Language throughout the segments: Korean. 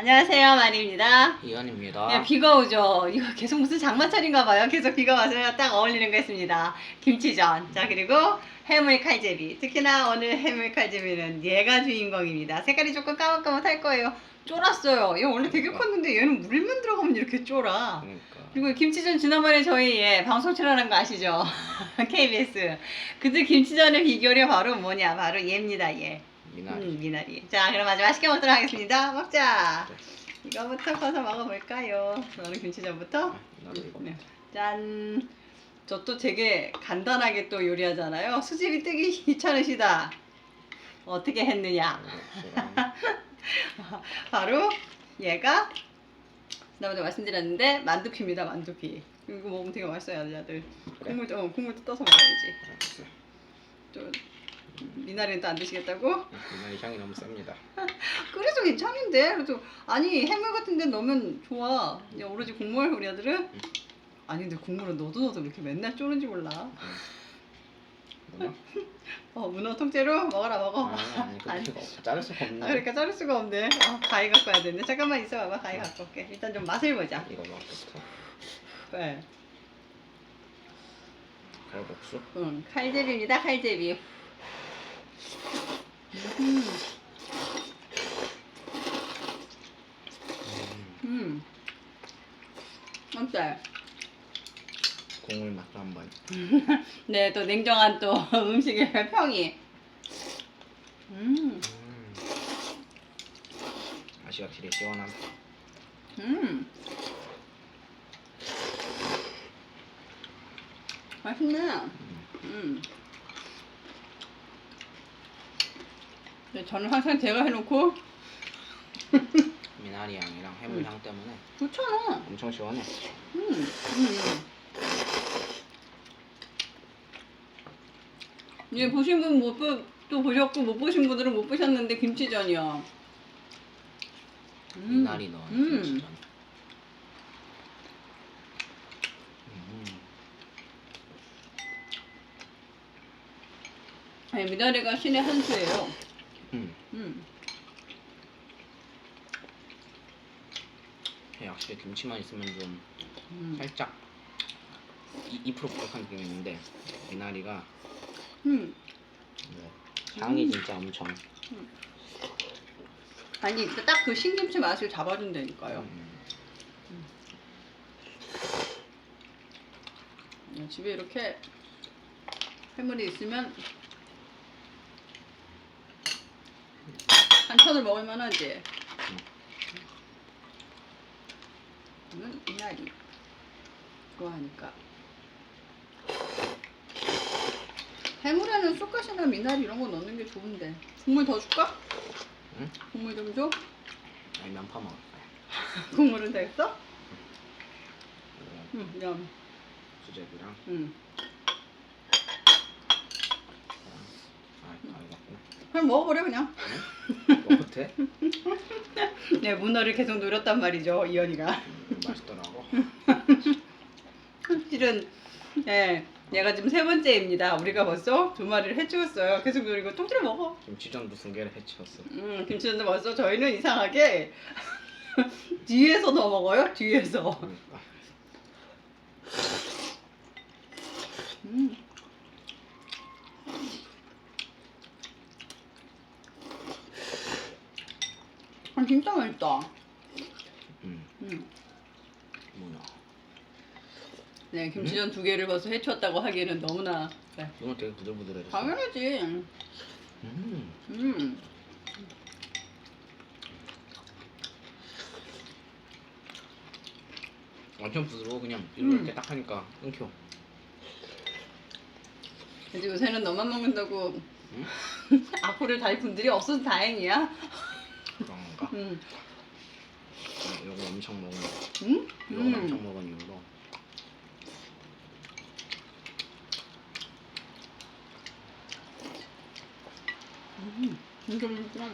안녕하세요, 마리입니다. 이현입니다. 네, 비가 오죠. 이거 계속 무슨 장마철인가 봐요. 계속 비가 와서 딱 어울리는 거 했습니다. 김치전. 자, 그리고 해물 칼제비. 특히나 오늘 해물 칼제비는 얘가 주인공입니다. 색깔이 조금 까맣까맣할 거예요. 쫄았어요. 얘 원래 되게 컸는데 얘는 물만 들어가면 이렇게 쫄아. 그러니까 그리고 김치전 지난번에 저희 예, 방송 출연한 거 아시죠? KBS. 그들 김치전의 비결이 바로 뭐냐? 바로 얘입니다, 얘. 미나리. 음, 미나리. 자, 그럼 아주 맛있게 먹도록 하겠습니다. 먹자. 이거부터 커서 먹어볼까요? 저는 김치전부터. 이거. 네. 짠. 저 또 되게 간단하게 또 요리하잖아요. 수제비 뜨기 귀찮으시다. 어떻게 했느냐? 이거랑 바로 얘가 지난번에 말씀드렸는데 만두피입니다. 만두피. 이거 먹으면 되게 맛있어요, 여자들. 국물도 어, 국물도 떠서 먹어야지. 또 미나리는 또 안 드시겠다고? 미나리 향이 너무 셉니다. 그래서 괜찮은데 그래도 아니 해물 같은 데 넣으면 좋아 그냥 오로지 국물 우리 아들은 아니 근데 국물은 넣어도 왜 이렇게 맨날 쪼는지 몰라 뭐나? 어 문어 통째로 먹어라 먹어 아, 아니 아니. 이거 자를 수가 없네. 아, 그러니까 자를 수가 없네 아, 가위 갖고 와야 되는데 잠깐만 있어봐봐 가위 갖고 올게 일단 좀 맛을 보자 이거 먹부터 네. 갈국수. 응, 칼제비입니다 칼제비 음, 음, 음. 어때? 국물 맛도 한번. 네, 또 냉정한 또 음식의 평이. 음, 음. 맛이 확실히 시원한. 음. 맛있네. 음. 네, 저는 항상 제가 해놓고 미나리 향이랑 해물 음. 향 때문에 좋잖아. 엄청 시원해. 음, 음. 예, 보신 분못또 보셨고 못 보신 분들은 못 보셨는데 김치전이요. 음, 미나리 넣은 음. 김치전. 음. 네, 미나리가 신의 한 수예요. 음. 음. 역시 김치만 있으면 좀 음. 살짝 2% 부족한 느낌이 있는데 미나리가 음. 네, 향이 진짜 엄청 아니 딱 그 신김치 맛을 잡아준다니까요. 음, 음, 집에 이렇게 해물이 있으면 한천을 먹을 만하지. 저는 미나리 좋아하니까. 해물에는 쑥갓이나 미나리 이런 거 넣는 게 좋은데. 국물 더 줄까? 응? 국물 좀 줘? 아니 면파 먹을 거야 국물은 됐어? 응, 면. 수제비랑 응. 아 그냥 먹어버려 그냥. 먹 돼? 네, 문어를 계속 노렸단 말이죠, 이현이가. 음, 맛있더라고 실은, 예, 얘가 지금 세 번째입니다. 우리가 벌써 두 마리를 해치웠어요. 계속 노리고 통째로 먹어. 김치전 무슨 개를 해치웠어 음, 김치전도 벌써 저희는 이상하게 뒤에서 더 먹어요, 뒤에서. 그러니까 음. 아, 진짜 맛있다. 음 음. 문어 네, 김치전 두 개를 벌써 해치웠다고 하기에는 너무나. 네. 문어 되게 부들부들해졌어 당연하지. 음 음. 완전 부드러워 그냥 음. 이렇게 딱 하니까 끊겨 이제 요새는 너만 먹는다고 응? 악플을 달 분들이 없어서 다행이야. 음. 어, 요거 엄청 먹은 음? 이거 음. 엄청 먹은 이후로 음. 진짜 맛있다.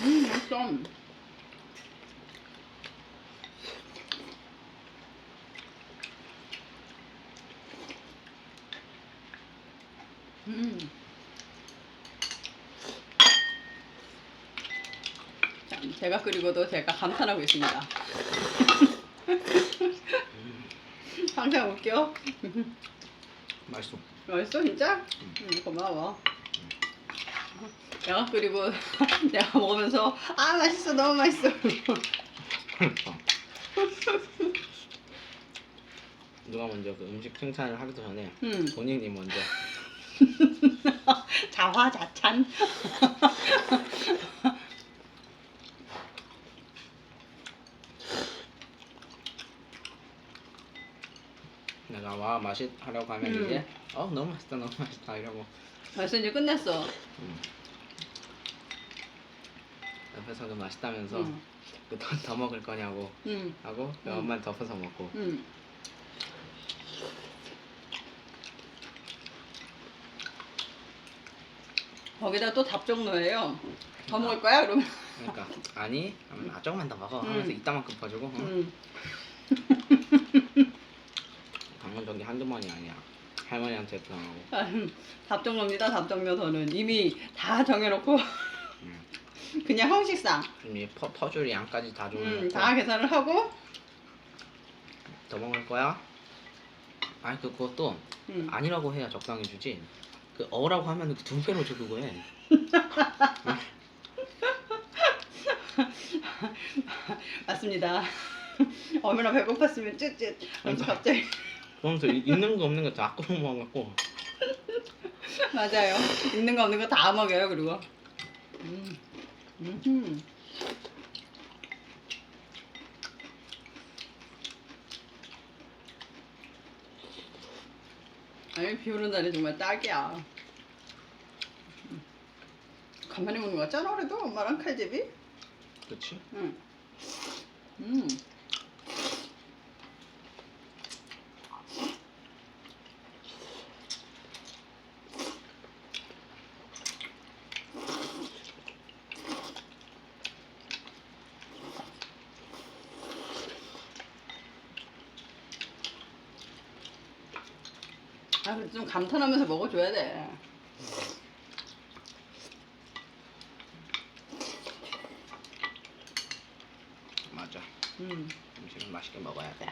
음, 맛있다. 음. 참, 제가 끓이고도 제가 감탄하고 있습니다. 항상 웃겨. 맛있어. 맛있어 진짜? 응 고마워. 내가 끓이고 내가 먹으면서 아 맛있어 너무 맛있어. 누가 먼저 그 음식 칭찬을 하기도 전에 음 본인이 먼저 자화자찬. 내가 와 맛있 하려고 하면 음. 이제 어 너무 맛있다 너무 맛있다 이러고 벌써 이제 끝냈어. 음. 옆에서 그 맛있다면서 응. 그더 더 먹을 거냐고 응. 하고 음. 면만 덮어서 먹고 응. 거기다 또 답정너예요. 더 먹을 거야? 그러면. 그러니까 아니 하면 아 조금만 더 먹어 음. 하면서 이따만큼 퍼주고 어? 응. 강원전기 한두 번이 아니야 할머니한테 전화하고 아, 답정너입니다. 답정너 저는 이미 다 정해놓고 음. 그냥 형식상 이미 퍼, 퍼줄 양까지 다 음, 다 계산을 하고 더 먹을 거야? 아니 그- 그것도 음. 아니라고 해야 적당히 주지 그 어라고 하면 두 배로 줘 그거에 맞습니다. 얼마나 배고팠으면 쯧쯧 하면서 갑자기 그러면서 이- 있는 거 없는 거 다 아껴 먹어갖고 맞아요. 있는 거 없는 거 다 먹여요. 그리고 음. 음. 아니 비 오는 날이 정말 딱이야. 음. 간만에 먹는 거 같잖아 그래도 엄마랑 칼제비. 그렇지? 응. 음. 좀 감탄하면서 먹어줘야 돼. 맞아. 음. 음식은 맛있게 먹어야 돼.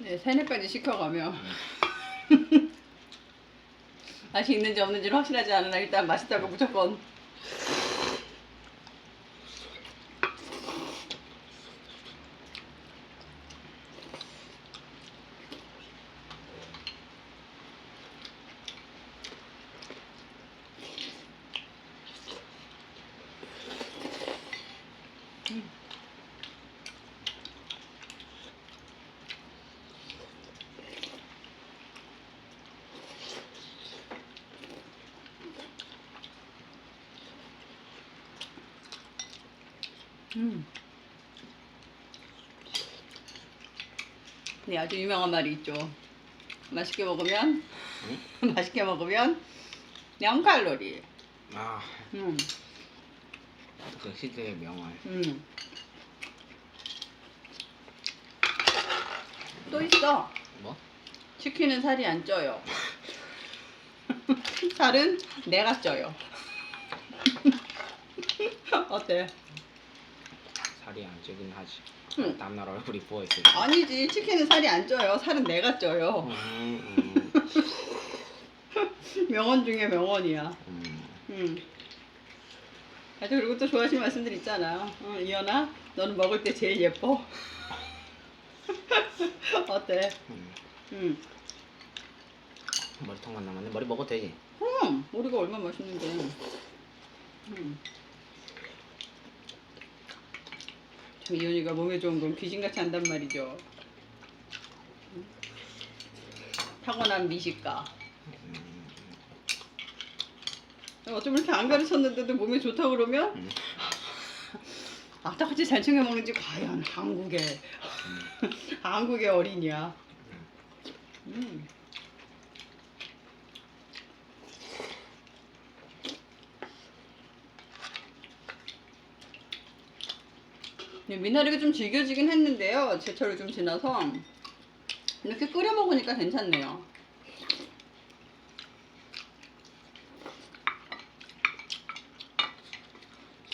네, 세네까지 시켜가면 맛이 있는지 없는지는 확실하지 않으나 일단 맛있다고 무조건 음. 네, 아주 유명한 말이 있죠. 맛있게 먹으면 맛있게 먹으면 0칼로리. 아, 음. 그 시대의 명언 음. 또 있어. 뭐? 치킨은 살이 안 쪄요. 살은 내가 쪄요. 어때? 살이 안 찌긴 하지 응. 다음날 얼굴이 부어있을 아니지 치킨은 살이 안 쪄요. 살은 내가 쪄요. 음, 음, 명언 중에 명언이야. 음. 음. 아주 그리고 또 좋아하시는 말씀들 있잖아요. 어, 이현아, 너는 먹을 때 제일 예뻐. 어때? 음. 음. 머리통만 남았네 머리 먹어도 되지 그럼 머리가 얼마나 맛있는데. 음. 참 이현이가 몸에 좋은 건 귀신같이 한단 말이죠. 음. 타고난 미식가. 음, 어쩜 이렇게 안 가르쳤는데도 몸에 좋다 그러면 음. 악다같이 잘 챙겨 먹는지 과연 한국의 한국의 어린이야. 음. 미나리가 좀 질겨지긴 했는데요. 제철이 좀 지나서 이렇게 끓여 먹으니까 괜찮네요.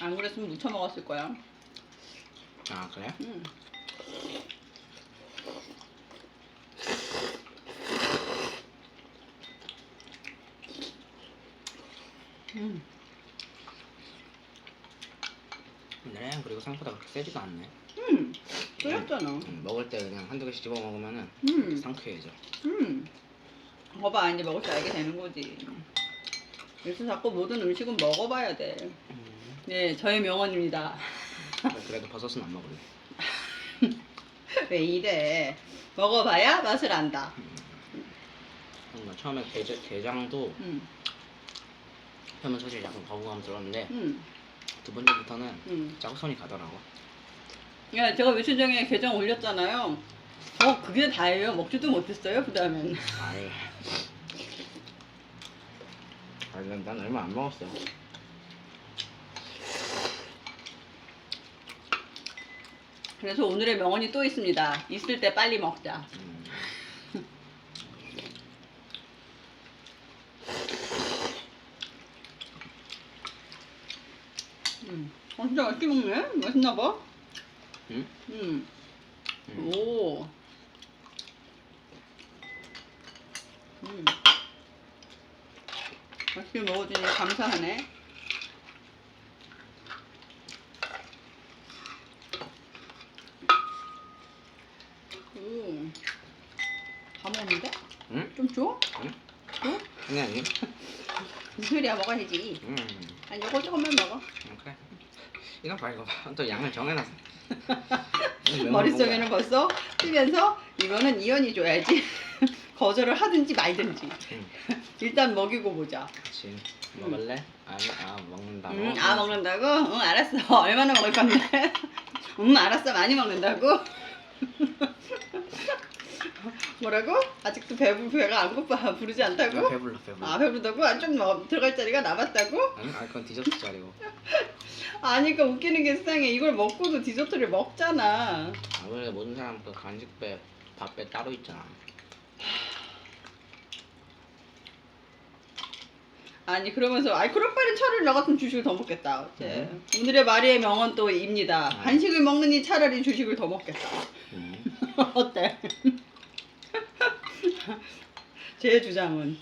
안 그랬으면 무쳐 먹었을 거야. 아 그래? 음. 음. 네 그리고 생각보다 그렇게 세지도 않네 음. 끓였잖아. 음, 먹을 때 그냥 한두 개씩 집어 먹으면은 음. 상쾌해져 음. 거봐 이제 먹을 줄 알게 되는 거지. 그래서 자꾸 모든 음식은 먹어봐야 돼. 음. 네, 저의 명언입니다. 그래도 버섯은 안 먹을래 왜 이래? 먹어봐야 맛을 안다. 뭔가 처음에 게장, 게장도 음, 하면 사실 약간 거부감 들었는데 음, 두 번째부터는 음. 자꾸 손이 가더라고 야, 제가 며칠 전에 계정 올렸잖아요. 어, 그게 다예요. 먹지도 못했어요. 그 다음엔. 아유 아니 난, 난 얼마 안 먹었어 그래서 오늘의 명언이 또 있습니다. 있을 때 빨리 먹자. 음. 음. 어, 진짜 맛있게 먹네. 맛있나 봐. 응? 음. 음. 오. 음. 맛있게 먹어주니 감사하네. 음. 다 먹는데? 응? 좀 줘? 응? 줘? 아니 아니 무슨 소리야 먹어야지. 음. 아니 이거 조금만 먹어. 음, 그래 이거 봐 이거 봐또 양을 정해놨어 머릿속에는 벌써 뛰면서 이거는 이현이 줘야지. 거절을 하든지 말든지. 응. 일단 먹이고 보자. 그치 먹을래? 아니 아 먹는다고 음, 아 먹는다고? 응 알았어. 얼마나 먹을 건데? 음 알았어. 많이 먹는다고? 뭐라고? 아직도 배부 배가 안 고파 부르지 아, 않다고? 배불러 배불러 아 배부르다고? 안좀 먹 들어갈 자리가 남았다고? 아니 아 그건 디저트 자리고 아니 그러니까 웃기는 게 세상에 이걸 먹고도 디저트를 먹잖아. 아무래도 모든 사람 그 간식배 밥배 따로 있잖아 아니 그러면서 아이 그럴 바엔 차라리 나 같은 주식을 더 먹겠다. 어째. 음. 오늘의 마리의 명언 또입니다. 음. 간식을 먹느니 차라리 주식을 더 먹겠다. 음. 어때? 제 주장은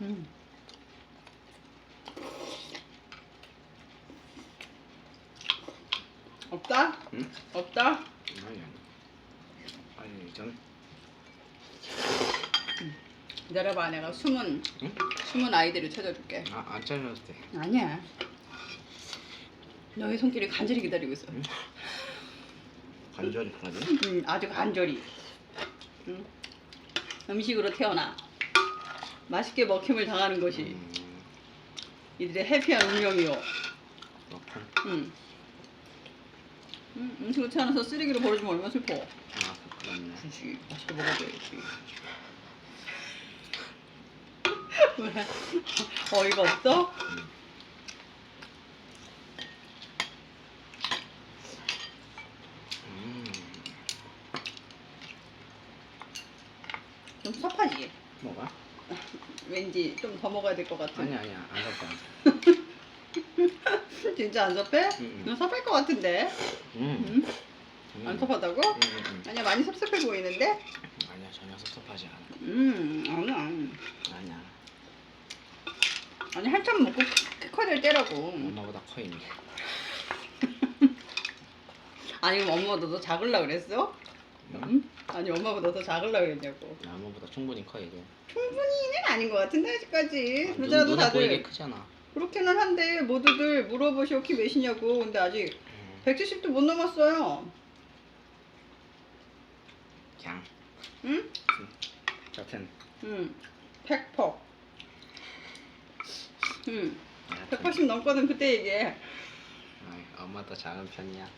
음. 없다? 응? 없다? 아니 아니 아니 전 기다려봐 내가 숨은 응? 숨은 아이들을 찾아줄게. 아, 안 잘렸을 때 아니야. 너의 손길을 간절히 기다리고 있어. 응? 간절히 하지? 음, 아주 간절히. 음. 음식으로 태어나. 맛있게 먹힘을 당하는 것이 음, 이들의 해피한 운명이요 그렇군 음. 음, 음식을 태어나서 쓰레기로 버려주면 얼마나 슬퍼. 아 그렇네. 그렇지 맛있게 먹어줘야지 왜 어이가 없어? 음. 음. 좀 섭하지? 뭐가? 왠지 좀 더 먹어야 될 것 같은 아니 아니야 안 섞어 진짜 안 섭해? 음, 음. 너 섭할 것 같은데 음. 응? 음. 안 섭하다고? 음, 음, 음. 아니야 많이 섭섭해 보이는데? 아니야 전혀 섭섭하지 않아 음 아니야 아니야 아니 한참 먹고 키 커질 때라고. 엄마보다 커 이미 아니 그럼 엄마보다 더 작을라 그랬어? 응? 아니 엄마보다 더 작을라 그랬냐고. 엄마보다 충분히 커 이게 충분히는 아닌 것 같은데 아직까지. 눈- 그러자도 눈에 보이게 다들 크잖아. 그렇게는 한데 모두들 물어보시오 키 몇이냐고. 근데 아직 음. 170도 못 넘었어요. 그냥 응? 여튼. 응. 100퍼 응 여튼 180 넘거든 그때 얘기해 아이, 엄마도 작은 편이야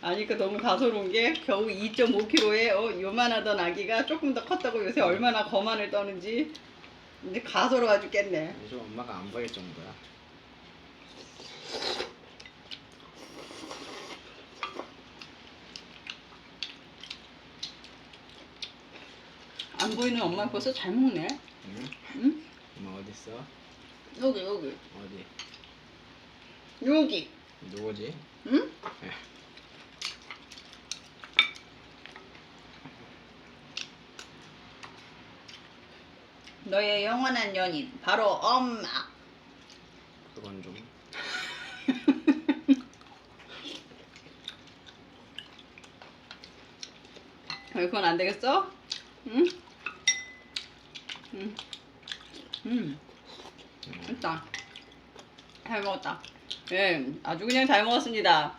아니 그 너무 가소로운 게 겨우 2.5kg에 어, 요만하던 아기가 조금 더 컸다고 요새 얼마나 거만을 떠는지 이제 가소로워 죽겠네. 요즘 엄마가 안 보일 정도야. 안 보이는 엄마 벌써 잘 먹네. 응? 응? 엄마 어디 있어? 여기 여기 어디? 여기. 누구지? 응? 예. 너의 영원한 연인 바로 엄마. 그건 좀. 왜 그건 안 되겠어? 응? 응. 음. 음. 됐다. 잘 먹었다. 예, 아주 그냥 잘 먹었습니다.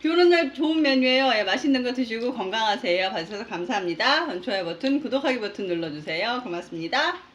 비 오는 날 좋은 메뉴예요. 예, 맛있는 거 드시고 건강하세요. 봐주셔서 감사합니다. 좋아요 버튼, 구독하기 버튼 눌러주세요. 고맙습니다.